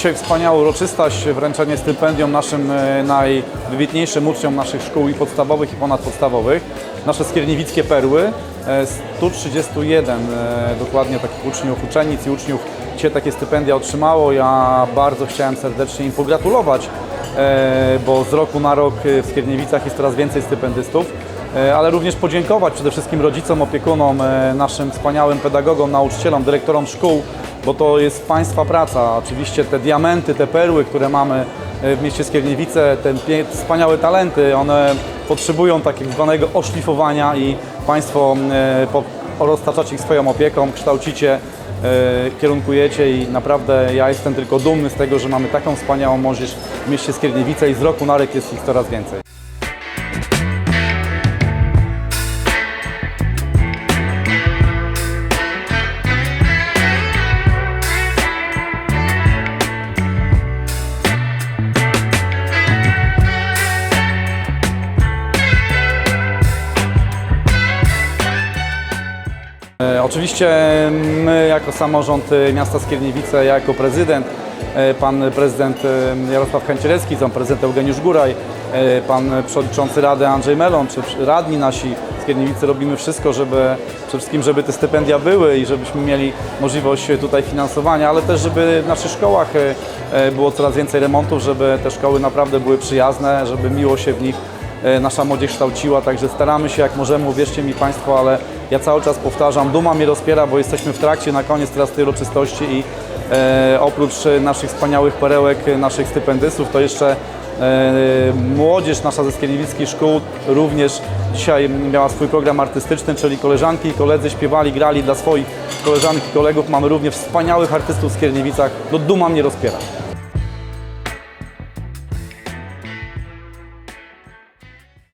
Dzisiaj wspaniała uroczystość, wręczenie stypendium naszym e, najwybitniejszym uczniom naszych szkół i podstawowych i ponadpodstawowych. Nasze skierniewickie perły. E, 131 e, dokładnie takich uczniów, uczennic i uczniów dzisiaj takie stypendia otrzymało. Ja bardzo chciałem serdecznie im pogratulować, e, bo z roku na rok e, w Skierniewicach jest coraz więcej stypendystów. E, ale również podziękować przede wszystkim rodzicom, opiekunom, e, naszym wspaniałym pedagogom, nauczycielom, dyrektorom szkół, bo to jest Państwa praca. Oczywiście te diamenty, te perły, które mamy e, w mieście Skierniewice, te wspaniałe talenty, one potrzebują takiego zwanego oszlifowania i Państwo e, roztaczacie ich swoją opieką, kształcicie, e, kierunkujecie i naprawdę ja jestem tylko dumny z tego, że mamy taką wspaniałą młodzież w mieście Skierniewice i z roku na rok jest ich coraz więcej. Oczywiście my jako samorząd e, miasta Skierniewice, ja jako prezydent, e, pan prezydent e, Jarosław Kancierecki, pan prezydent Eugeniusz Góraj, e, pan przewodniczący Rady Andrzej Melon, czy radni nasi Skierniewicy robimy wszystko, żeby przede wszystkim, żeby te stypendia były i żebyśmy mieli możliwość tutaj finansowania, ale też, żeby w naszych szkołach e, e, było coraz więcej remontów, żeby te szkoły naprawdę były przyjazne, żeby miło się w nich e, nasza młodzież kształciła, także staramy się jak możemy, uwierzcie mi Państwo, ale ja cały czas powtarzam, duma mnie rozpiera, bo jesteśmy w trakcie, na koniec teraz tej uroczystości i e, oprócz e, naszych wspaniałych perełek, e, naszych stypendystów, to jeszcze e, młodzież nasza ze skierniewickich szkół również dzisiaj miała swój program artystyczny, czyli koleżanki i koledzy śpiewali, grali dla swoich koleżanek i kolegów. Mamy również wspaniałych artystów w Skierniewicach, no duma mnie rozpiera.